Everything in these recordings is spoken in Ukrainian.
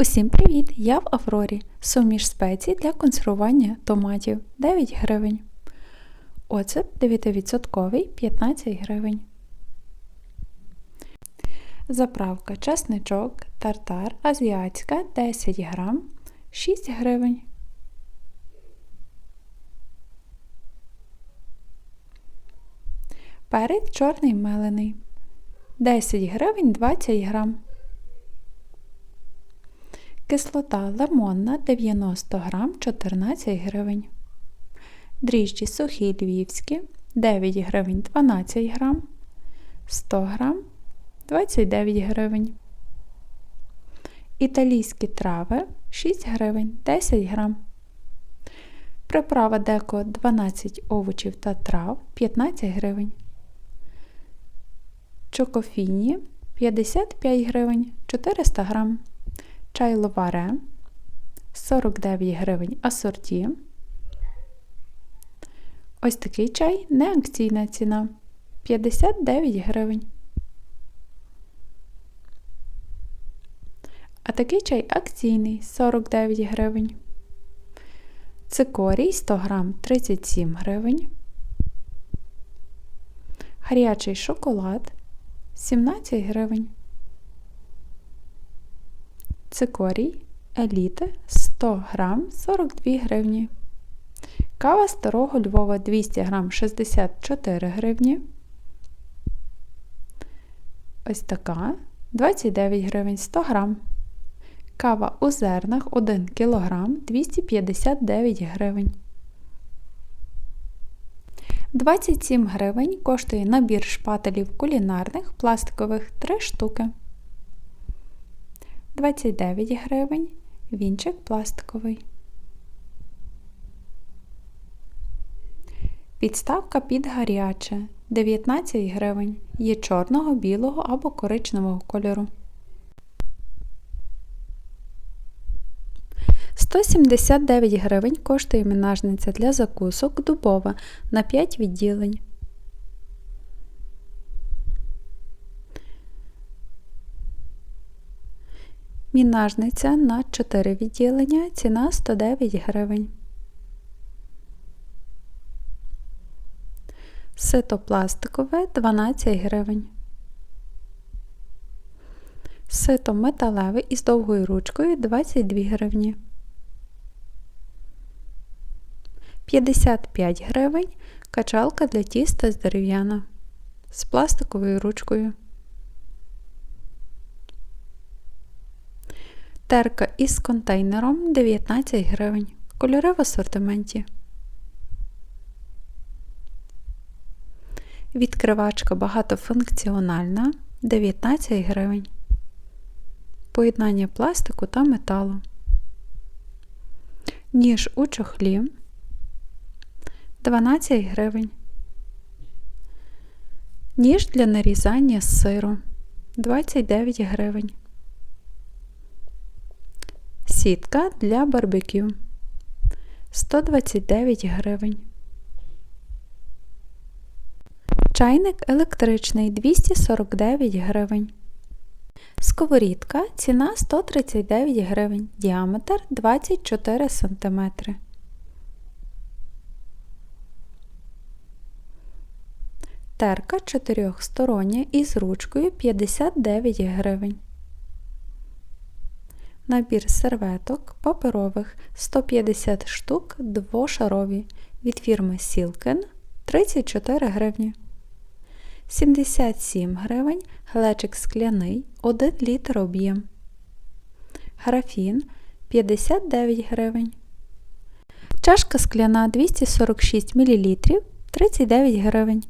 Усім привіт! Я в Аврорі. Суміш спецій для консервування томатів 9 гривень. Оцет 9% 15 гривень. Заправка чесничок, тартар, азіатська 10 грам 6 гривень. Перець чорний мелений 10 гривень 20 грам. Кислота лимонна 90 грам 14 гривень. Дріжджі сухі львівські 9 гривень 12 грам. 100 грам 29 гривень. Італійські трави 6 гривень 10 грам. Приправа деко 12 овочів та трав 15 гривень. Чокофіні 55 гривень 400 грам. Чай ловаре 49 гривень асорті. Ось такий чай не акційна ціна 59 гривень. А такий чай акційний 49 гривень. Цикорій 100 грам 37 гривень. Гарячий шоколад 17 гривень. Цикорій еліти 100 грам 42 гривні. Кава старого Львова 200 грам 64 гривні. Ось така 29 гривень 100 грам. Кава у зернах 1 кг 259 гривень. 27 гривень коштує набір шпателів кулінарних пластикових 3 штуки. 29 гривень вінчик пластиковий. Підставка під гаряче 19 гривень. Є чорного, білого або коричневого кольору. 179 гривень коштує мінажниця для закусок дубова на 5 відділень. Мінажниця на 4 відділення, ціна 109 гривень. Сито пластикове 12 гривень. Сито металеве із довгою ручкою 22 гривні. 55 гривень качалка для тіста з дерев'яна з пластиковою ручкою. Терка із контейнером 19 гривень. Кольори в асортименті. Відкривачка багатофункціональна 19 гривень. Поєднання пластику та металу. Ніж у чохлі 12 гривень. Ніж для нарізання сиру 29 гривень. Сітка для барбекю 129 гривень. Чайник електричний 249 гривень. Сковорідка ціна 139 гривень. Діаметр 24 см. Терка чотирьохстороння із ручкою 59 гривень. Набір серветок паперових 150 штук двошарові від фірми Silken 34 гривні. 77 гривень глечик скляний 1 літр об'єм. Графін 59 гривень. Чашка скляна 246 мл 39 гривень.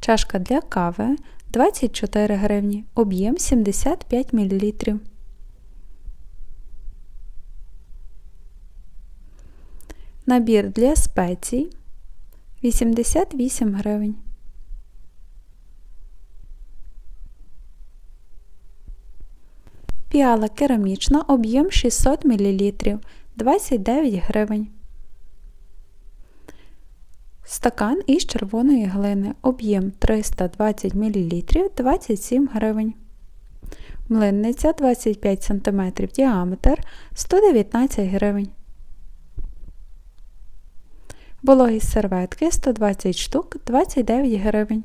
Чашка для кави 24 гривні, об'єм 75 мл. Набір для спецій 88 гривень. Піала керамічна, об'єм 600 мл 29 гривень. Стакан із червоної глини, об'єм 320 мл 27 гривень. Млинниця 25 см діаметр 119 гривень. Вологі серветки 120 штук 29 гривень.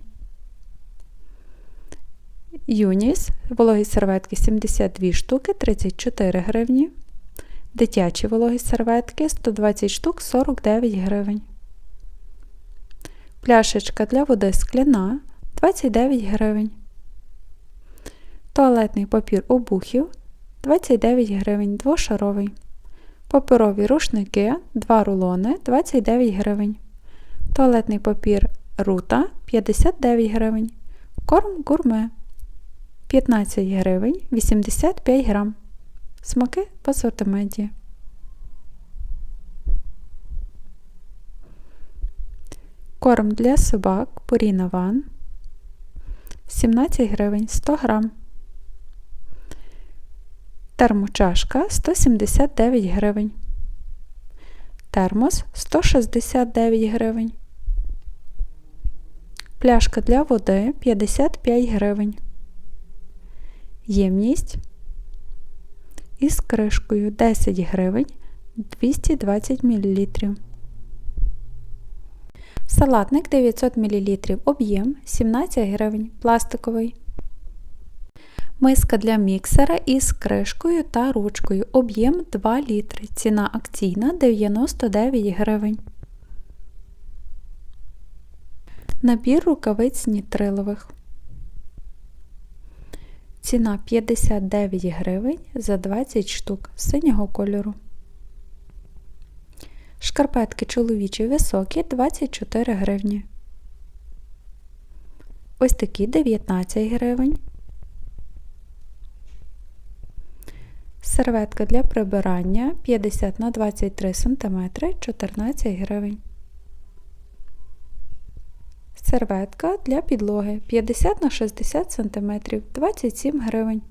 Юніс вологі серветки 72 штуки 34 гривні. Дитячі вологі серветки 120 штук 49 гривень. Пляшечка для води скляна 29 гривень. Туалетний папір обухів 29 гривень двошаровий. Паперові рушники 2 рулони 29 гривень. Туалетний папір рута 59 гривень. Корм гурме 15 гривень 85 грам. Смаки в асортименті. Корм для собак Purina One 17 гривень 100 грам. Термочашка 179 гривень. Термос 169 гривень. Пляшка для води 55 гривень. Ємність із кришкою 10 гривень 220 мл. Салатник 900 мл об'єм 17 гривень пластиковий. Миска для міксера із кришкою та ручкою. Об'єм 2 літри. Ціна акційна 99 гривень. Набір рукавиць нітрилових. Ціна 59 гривень за 20 штук синього кольору. Шкарпетки чоловічі високі 24 гривні. Ось такі 19 гривень. Серветка для прибирання 50 на 23 см 14 гривень. Серветка для підлоги 50 на 60 см 27 гривень.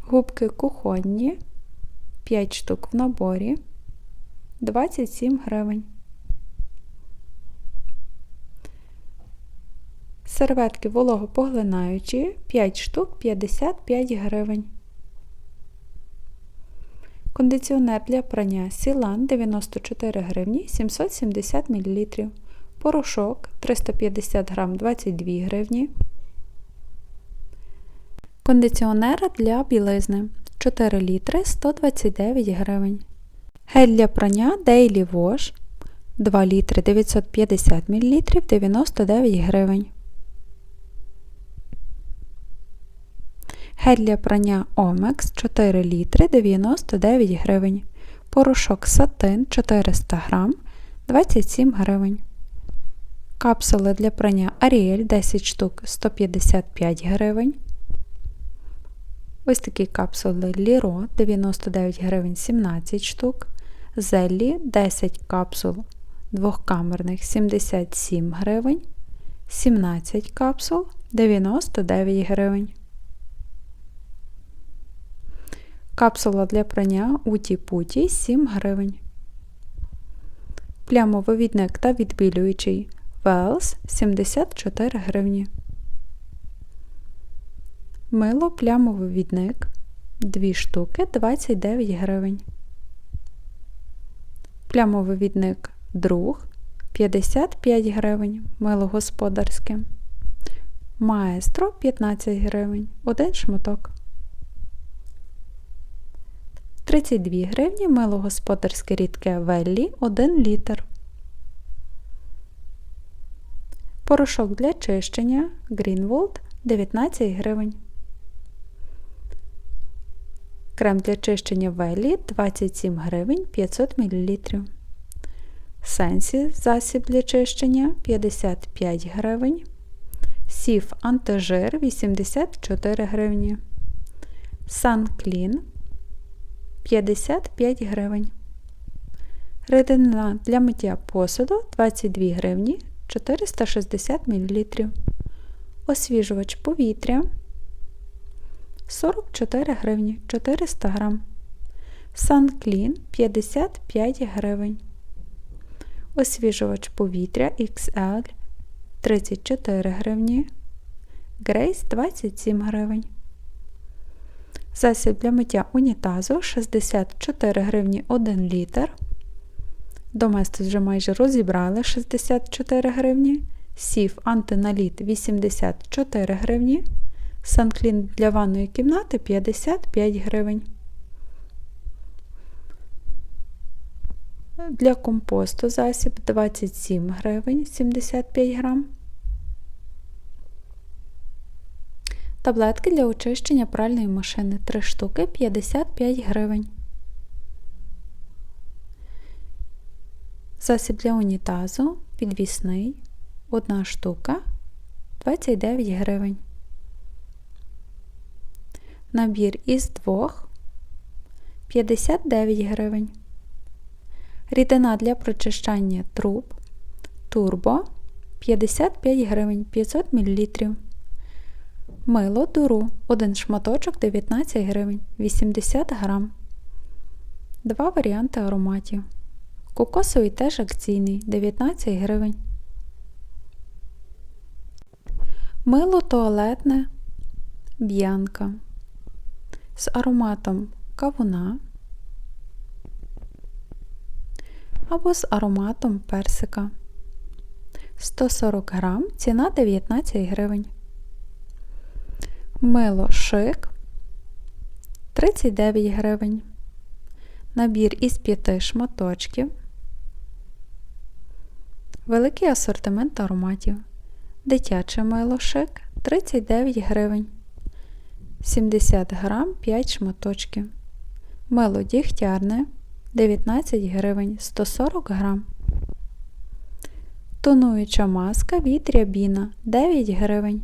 Губки кухонні 5 штук в наборі 27 гривень. Серветки вологопоглинаючі 5 штук 55 гривень. Кондиціонер для прання Сілан 94 гривні 770 мл. Порошок 350 г 22 гривні. Кондиціонер для білизни 4 літри 129 гривень. Гель для прання Daily Wash 2 літри 950 мл 99 гривень. Гель для прання Омекс 4 літри 99 гривень. Порошок сатин 400 грам 27 гривень. Капсули для прання Ariel 10 штук 155 гривень. Ось такі капсули Ліро 99 гривень 17 штук. Зеллі 10 капсул двохкамерних 77 гривень. 17 капсул 99 гривень. Капсула для прання Уті Путі 7 гривень. Плямовивідник та відбілюючий Велс 74 гривні. Мило плямовивідник 2 штуки 29 гривень. Плямовивідник друг 55 гривень. Мило господарське. Маестро 15 гривень. Один шматок. 32 гривні мило господарське рідке Веллі 1 літр. Порошок для чищення Greenwald 19 гривень. Крем для чищення Веллі 27 гривень 500 мл. Сенсі засіб для чищення 55 гривень. Сіф антижир 84 гривні. Санклін 55 гривень. Рідина для миття посуду 22 гривні 460 мл. Освіжувач повітря 44 гривні 400 грам. Санклін 55 гривень. Освіжувач повітря XL 34 гривні. Грейс 27 гривень. Засіб для миття унітазу 64 гривні 1 літр. Доместос вже майже розібрали 64 гривні. Сів антиналіт 84 гривні. Санклін для ванної кімнати 55 гривень. Для компосту засіб 27 гривень 75 грам. Таблетки для очищення пральної машини 3 штуки 55 гривень. Засіб для унітазу підвісний 1 штука 29 гривень. Набір із двох 59 гривень. Рідина для прочищання труб Турбо 55 гривень 500 мл. Мило дуру 1 шматочок 19 гривень 80 грам. Два варіанти ароматів. Кокосовий теж акційний 19 гривень. Мило туалетне б'янка з ароматом кавуна або з ароматом персика. 140 грам, ціна 19 гривень. Мило шик 39 гривень. Набір із 5 шматочків. Великий асортимент ароматів. Дитяче мило шик 39 гривень. 70 грам 5 шматочків. Мило дігтярне 19 гривень 140 грам. Тонуюча маска від рябіна 9 гривень.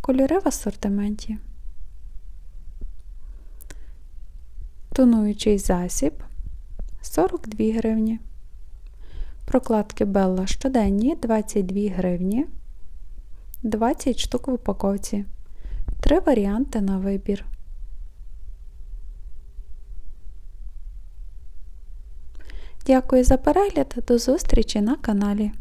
Кольори в асортименті. Тонуючий засіб 42 гривні. Прокладки Белла щоденні 22 гривні. 20 штук в упаковці. Три варіанти на вибір. Дякую за перегляд. До зустрічі на каналі.